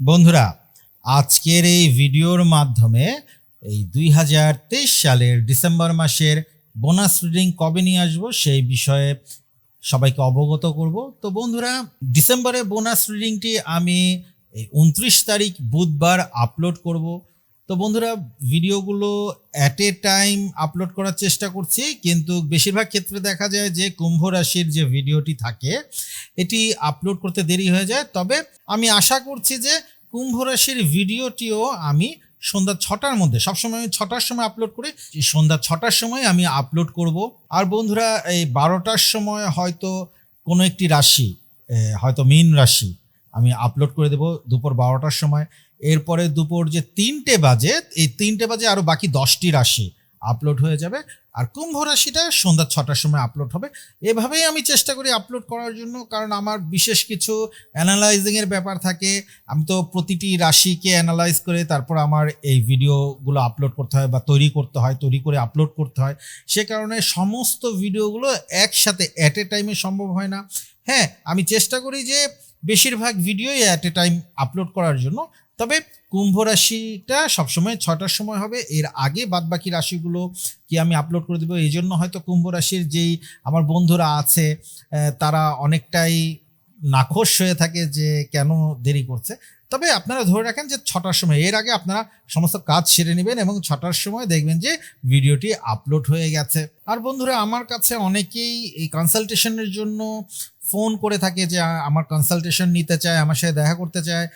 বন্ধুরা, আজকের এই ভিডিওর মাধ্যমে এই দুই হাজার তেইশ সালের ডিসেম্বর মাসের বোনাস রিডিং কবে নিয়ে আসব সেই বিষয়ে সবাইকে অবগত করব। তো বন্ধুরা ডিসেম্বরে বোনাস রিডিংটি আমি এই উনত্রিশ তারিখ বুধবার আপলোড করব। তো বন্ধুরা, ভিডিওগুলো অ্যাট এ টাইম আপলোড করার চেষ্টা করছি, কিন্তু বেশিরভাগ ক্ষেত্রে দেখা যায় যে কুম্ভ রাশির যে ভিডিওটি থাকে, এটি আপলোড করতে দেরি হয়ে যায়। তবে আমি আশা করছি যে কুম্ভ রাশির ভিডিওটিও আমি সন্ধ্যা ছটার মধ্যে, সবসময় আমি ছটার সময় আপলোড করি, সন্ধ্যা ছটার সময় আমি আপলোড করব। আর বন্ধুরা, এই বারোটার সময় হয়তো কোনো একটি রাশি হয়তো মীন রাশি আমি আপলোড করে দেব দুপুর বারোটার সময়। এরপরে দুপুর যে তিনটে বাজে, এই তিনটে বাজে আরও বাকি দশটি রাশি আপলোড হয়ে যাবে। আর কুম্ভ রাশিটা সন্ধ্যা ছটার সময় আপলোড হবে। এভাবেই আমি চেষ্টা করি আপলোড করার জন্য, কারণ আমার বিশেষ কিছু অ্যানালাইজিংয়ের ব্যাপার থাকে। আমি তো প্রতিটি রাশিকে অ্যানালাইজ করে তারপর আমার এই ভিডিওগুলো আপলোড করতে হয় বা তৈরি করতে হয়, তৈরি করে আপলোড করতে হয়। সে কারণে সমস্ত ভিডিওগুলো একসাথে অ্যাট এ টাইমে সম্ভব হয় না। হ্যাঁ আমি চেষ্টা করি যে বেশিরভাগ ভিডিওই অ্যাট এ টাইম আপলোড করার জন্য। তবে কুম্ভ রাশিটা সবসময় ছটার সময় হবে, এর আগে বাদবাকি রাশিগুলো কি আমি আপলোড করে দেবো? এই জন্য হয়তো কুম্ভ রাশির যেই আমার বন্ধুরা আছে তারা অনেকটাই নাখোশ হয়ে থাকে যে কেন দেরি করছে। তবে আপনারা ধরে রাখেন যে ছটার সময়, এর আগে আপনারা সমস্ত কাজ সেরে নেবেন এবং ছটার সময় দেখবেন যে ভিডিওটি আপলোড হয়ে গেছে। আর বন্ধুরা, আমার কাছে অনেকেই এই কনসালটেশনের জন্য ফোন করে থাকে যে আমার কনসালটেশন নিতে চায়, আমার সাথে দেখা করতে চায়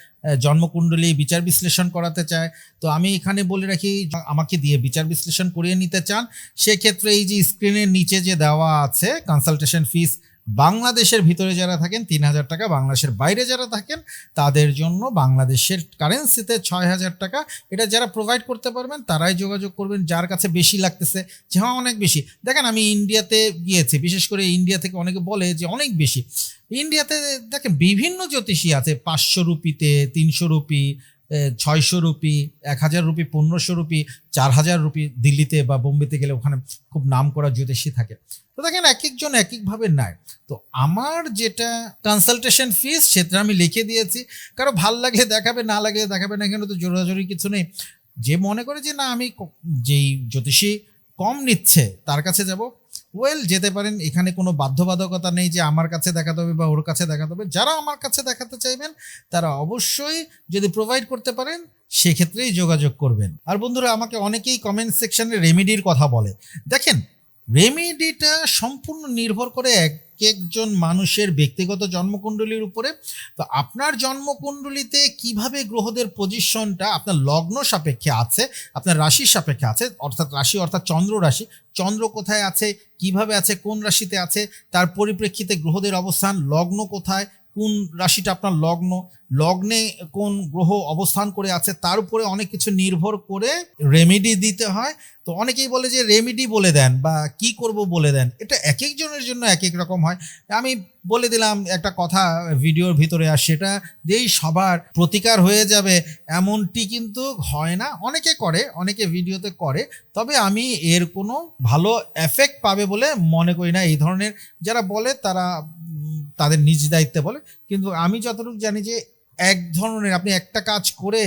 জন্মকুণ্ডলী বিচার বিশ্লেষণ করাতে চায়। তো আমি এখানে বলে রাখি, আমাকে দিয়ে বিচার বিশ্লেষণ করিয়ে নিতে চান। সেক্ষেত্রে এই যে স্ক্রিনের নিচে যে দেওয়া আছে কনসালটেশন ফিস বাংলাদেশের ভিতরে যারা থাকেন, তিন হাজার টাকা, বাংলাদেশের বাইরে যারা থাকেন, তাদের জন্য বাংলাদেশের কারেন্সিতে ছয় হাজার টাকা। এটা যারা প্রোভাইড করতে পারবেন, তারাই যোগাযোগ করবেন, যার কাছে বেশি লাগতেছে যে হ্যাঁ অনেক বেশি। দেখেন, আমি ইন্ডিয়াতে গিয়েছি, বিশেষ করে ইন্ডিয়া থেকে অনেকে বলে যে, অনেক বেশি। ইন্ডিয়াতে দেখেন, বিভিন্ন জ্যোতিষী আছে, পাঁচশো রুপিতে, তিনশো রুপি ছয়শো রুপি, এক হাজার রুপি, পনেরোশো রুপি, চার হাজার রুপি দিল্লিতে বা বোম্বেতে গেলে ওখানে খুব নাম করা জ্যোতিষী থাকে। তো দেখেন এক একজন এক একভাবে নেয়। তো আমার যেটা কনসালটেশন ফিস সেটা আমি লিখে দিয়েছি। কারও ভালো লাগলে দেখাবে, না লাগলে দেখাবে না, এখানে তো জোরাজোরি কিছু নেই। যে মনে করে যে, না, আমি যেই জ্যোতিষী কম নিচ্ছে, তার কাছে যাব ওয়েল যেতে পারেন, এখানে কোনো বাধ্যবাধকতা নেই যে আমার কাছে দেখাতে হবে বা ওর কাছে দেখাতে হবে। যারা আমার কাছে দেখাতে চাইবেন, তারা অবশ্যই যদি প্রোভাইড করতে পারেন, সেক্ষেত্রেই যোগাযোগ করবেন। আর বন্ধুরা, আমাকে অনেকেই কমেন্ট সেকশনে রেমেডির কথা বলে। দেখেন রেমেডিটা সম্পূর্ণ নির্ভর করে এক একজন মানুষের ব্যক্তিগত জন্মকুণ্ডলীর উপরে। তো আপনার জন্মকুণ্ডলিতে কীভাবে গ্রহদের পজিশনটা আপনার লগ্ন সাপেক্ষে আছে, আপনার রাশির সাপেক্ষে আছে, অর্থাৎ রাশি অর্থাৎ চন্দ্র রাশি, চন্দ্র কোথায় আছে, কীভাবে আছে, কোন রাশিতে আছে, তার পরিপ্রেক্ষিতে গ্রহদের অবস্থান, লগ্ন কোথায় কোন রাশিটা আপনার লগ্ন, লগ্নে কোন গ্রহ অবস্থান করে আছে, তার উপরে অনেক কিছু নির্ভর করে রেমেডি দিতে হয়। তো অনেকেই বলে যে রেমেডি বলে দেন বা কি করব বলে দেন, এটা এক একজনের জন্য এক এক রকম হয়। আমি বলে দিলাম একটা কথা ভিডিওর ভিতরে, আর সেটা যেই সবার প্রতিকার হয়ে যাবে এমনটি কিন্তু হয় না। অনেকে করে, অনেকে ভিডিওতে করে, তবে আমি এর কোনো ভালো এফেক্ট পাবে বলে মনে করি না। এই ধরনের যারা বলে তারা তাদের নিজ দায়িত্বে বলে। কিন্তু আমি যতটুকু জানি যে এক ধরনের আপনি একটা কাজ করে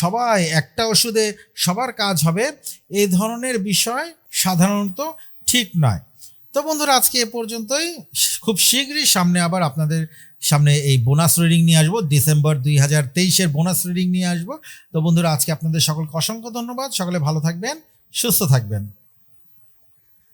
সবাই একটা ওষুধে সবার কাজ হবে এই ধরনের বিষয় সাধারণত ঠিক নয়। তো বন্ধুরা, আজকে এ পর্যন্তই। খুব শীঘ্রই সামনে আবার আপনাদের সামনে এই বোনাস রিডিং নিয়ে আসব। ডিসেম্বর দুই হাজার তেইশের বোনাস রিডিং নিয়ে আসব। তো বন্ধুরা, আজকে আপনাদের সকলকে অসংখ্য ধন্যবাদ। সকলে ভালো থাকবেন, সুস্থ থাকবেন।